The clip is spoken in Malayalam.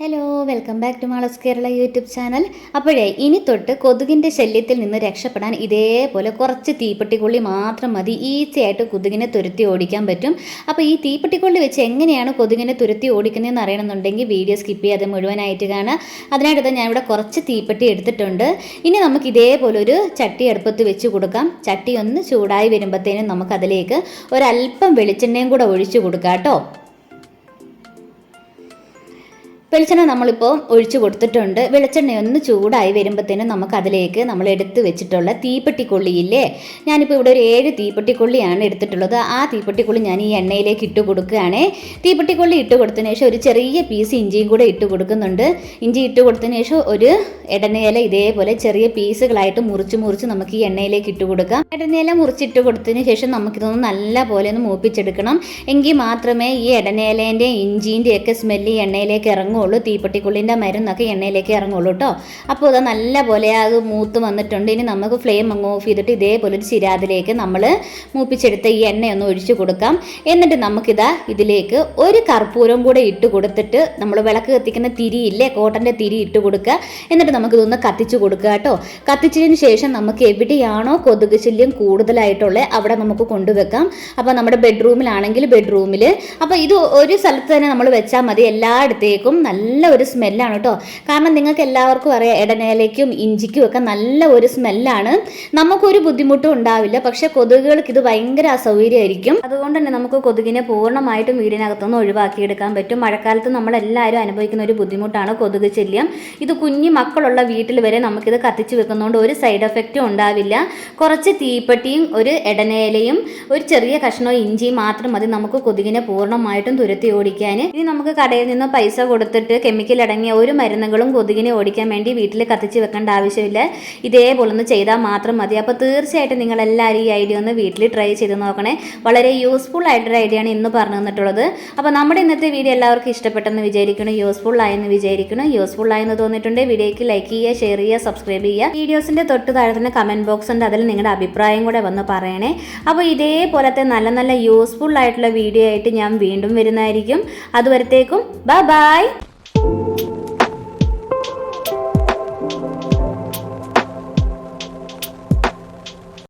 ഹലോ വെൽക്കം ബാക്ക് ടു മാളസ് കേരള യൂട്യൂബ് ചാനൽ അപ്പോഴേ ഇനി തൊട്ട് കൊതുകിന്റെ ശല്യത്തിൽ നിന്ന് രക്ഷപ്പെടാൻ ഇതേപോലെ കുറച്ച് തീപ്പെട്ടിക്കൊള്ളി മാത്രം മതി. ഈസി ആയിട്ട് കൊതുകിനെ തുരുത്തി ഓടിക്കാൻ പറ്റും. അപ്പോൾ ഈ തീപ്പെട്ടിക്കൊള്ളി വെച്ച് എങ്ങനെയാണ് കൊതുകിനെ തുരത്തി ഓടിക്കുന്നതെന്ന് അറിയണമെന്നുണ്ടെങ്കിൽ വീഡിയോ സ്കിപ്പ് ചെയ്യാതെ മുഴുവനായിട്ട് കാണാം അതിനായിട്ട് ഞാൻ ഇവിടെ കുറച്ച് തീപ്പെട്ടി എടുത്തിട്ടുണ്ട്. ഇനി നമുക്ക് ഇതേപോലെ ഒരു ചട്ടി അടുപ്പത്ത് വെച്ച് കൊടുക്കാം. ചട്ടി ഒന്ന് ചൂടായി വരുമ്പോഴത്തേനും നമുക്കതിലേക്ക് ഒരല്പം വെളിച്ചെണ്ണയും കൂടെ ഒഴിച്ചു കൊടുക്കാം കേട്ടോ. വെളിച്ചെണ്ണ നമ്മളിപ്പോൾ ഒഴിച്ചു കൊടുത്തിട്ടുണ്ട്. വെളിച്ചെണ്ണ ഒന്ന് ചൂടായി വരുമ്പോഴത്തേനും നമുക്ക് അതിലേക്ക് നമ്മൾ എടുത്ത് വെച്ചിട്ടുള്ള തീപ്പെട്ടിക്കൊള്ളിയില്ലേ? ഞാനിപ്പോൾ ഇവിടെ ഒരു ഏഴ് തീപ്പെട്ടിക്കൊള്ളിയാണ് എടുത്തിട്ടുള്ളത്. ആ തീപ്പെട്ടിക്കൊള്ളി ഞാൻ ഈ എണ്ണയിലേക്ക് ഇട്ട് കൊടുക്കുകയാണേ. തീപ്പെട്ടിക്കൊള്ളി ഇട്ട് കൊടുത്തതിന് ശേഷം ഒരു ചെറിയ പീസ് ഇഞ്ചിയും കൂടെ ഇട്ട് കൊടുക്കുന്നുണ്ട്. ഇഞ്ചി ഇട്ട് കൊടുത്തതിന് ശേഷം ഒരു ഇടനേല ഇതേപോലെ ചെറിയ പീസുകളായിട്ട് മുറിച്ച് മുറിച്ച് നമുക്ക് ഈ എണ്ണയിലേക്ക് ഇട്ട് കൊടുക്കാം. ഇടനേല മുറിച്ചിട്ട് കൊടുത്തതിന് ശേഷം നമുക്കിതൊന്ന് നല്ല പോലെ ഒന്ന് മൂപ്പിച്ചെടുക്കണം. എങ്കിൽ മാത്രമേ ഈ ഇടനേലേന്റെയും ഇഞ്ചിന്റെയൊക്കെ സ്മെല്ല് എണ്ണയിലേക്ക് ഇറങ്ങുള്ളൂ തീപ്പെട്ടിക്കുള്ളിന്റെ മരുന്നൊക്കെ എണ്ണയിലേക്ക് ഇറങ്ങുള്ളൂ കേട്ടോ. അപ്പോൾ അത് നല്ല പോലെ അത് മൂത്ത് വന്നിട്ടുണ്ട്. ഇനി നമുക്ക് ഫ്ലെയിം അങ്ങ് ഓഫ് ചെയ്തിട്ട് ഇതേപോലെ ഒരു ചിരാതിലേക്ക് നമ്മൾ മൂപ്പിച്ചെടുത്ത ഈ എണ്ണയൊന്ന് ഒഴിച്ചു കൊടുക്കാം. എന്നിട്ട് നമുക്കിതാ ഇതിലേക്ക് ഒരു കർപ്പൂരം കൂടെ ഇട്ട് കൊടുത്തിട്ട് നമ്മൾ വിളക്ക് കത്തിക്കുന്ന തിരിയില്ലേ കോട്ടന്റെ തിരി ഇട്ട് കൊടുക്കുക. എന്നിട്ട് നമുക്കിതൊന്ന് കത്തിച്ചു കൊടുക്കുക കേട്ടോ. കത്തിച്ചതിന് ശേഷം നമുക്ക് എവിടെയാണോ കൊതുക് ശല്യം കൂടുതലായിട്ടുള്ളത് അവിടെ നമുക്ക് കൊണ്ടുവെക്കാം. അപ്പോൾ നമ്മുടെ ബെഡ്റൂമിലാണെങ്കിൽ ബെഡ്റൂമിൽ അപ്പോൾ ഇത് ഒരു സ്ഥലത്ത് തന്നെ നമ്മൾ വെച്ചാൽ മതി. എല്ലായിടത്തേക്കും നല്ല ഒരു സ്മെല്ലാണ് കേട്ടോ. കാരണം നിങ്ങൾക്ക് എല്ലാവർക്കും അറിയാം ഇടനേലയ്ക്കും ഇഞ്ചിക്കും ഒക്കെ നല്ല ഒരു സ്മെല്ലാണ്. നമുക്കൊരു ബുദ്ധിമുട്ടും ഉണ്ടാവില്ല പക്ഷെ കൊതുകുകൾക്ക് ഇത് ഭയങ്കര അസൗകര്യമായിരിക്കും. അതുകൊണ്ട് തന്നെ നമുക്ക് കൊതുകിനെ പൂർണമായിട്ടും വീടിനകത്തുനിന്ന് ഒഴിവാക്കിയെടുക്കാൻ പറ്റും. മഴക്കാലത്ത് നമ്മളെല്ലാവരും അനുഭവിക്കുന്ന ഒരു ബുദ്ധിമുട്ടാണ് കൊതുക് ശല്യം. ഇത് കുഞ്ഞു മക്കളുള്ള വീട്ടിൽ വരെ നമുക്കിത് കത്തിച്ച് വെക്കുന്നതുകൊണ്ട് ഒരു സൈഡ് എഫക്റ്റും ഉണ്ടാവില്ല. കുറച്ച് തീപ്പെട്ടിയും ഒരു ഇടനേലയും ഒരു ചെറിയ കഷ്ണവും ഇഞ്ചിയും മാത്രം മതി നമുക്ക് കൊതുകിനെ പൂർണമായിട്ടും തുരത്തി ഓടിക്കാൻ. ഇനി നമുക്ക് കടയിൽ നിന്ന് പൈസ കൊടുത്തിട്ട് കെമിക്കൽ അടങ്ങിയ ഒരു മരുന്നുകളും കൊതുകിനെ ഓടിക്കാൻ വേണ്ടി വീട്ടിൽ കത്തിച്ച് വെക്കേണ്ട ആവശ്യമില്ല. ഇതേപോലെ ഒന്ന് ചെയ്താൽ മാത്രം മതി. അപ്പോൾ തീർച്ചയായിട്ടും നിങ്ങളെല്ലാവരും ഈ ഐഡിയ ഒന്ന് വീട്ടിൽ ട്രൈ ചെയ്ത് നോക്കണേ. വളരെ യൂസ്ഫുൾ ആയിട്ടൊരു ഐഡിയ ആണ് ഇന്ന് പറഞ്ഞു തന്നിട്ടുള്ളത്. അപ്പോൾ നമ്മുടെ ഇന്നത്തെ വീഡിയോ എല്ലാവർക്കും ഇഷ്ടപ്പെട്ടെന്ന് വിചാരിക്കണം യൂസ്ഫുൾ ആയെന്ന് വിചാരിക്കണം യൂസ്ഫുൾ ആയെന്ന് തോന്നിയിട്ടുണ്ട്. വീഡിയോയ്ക്ക് ലൈക്ക് ചെയ്യുക ഷെയർ ചെയ്യുക സബ്സ്ക്രൈബ് ചെയ്യുക. വീഡിയോസിന്റെ തൊട്ട് താഴെ തന്നെ കമന്റ് ബോക്സ് ഉണ്ട്. അതിൽ നിങ്ങളുടെ അഭിപ്രായം കൂടെ വന്ന് പറയണേ. അപ്പോൾ ഇതേപോലത്തെ നല്ല നല്ല യൂസ്ഫുൾ ആയിട്ടുള്ള വീഡിയോ ആയിട്ട് ഞാൻ വീണ്ടും വരുന്നതായിരിക്കും. അതുവരത്തേക്കും ബൈ ബൈ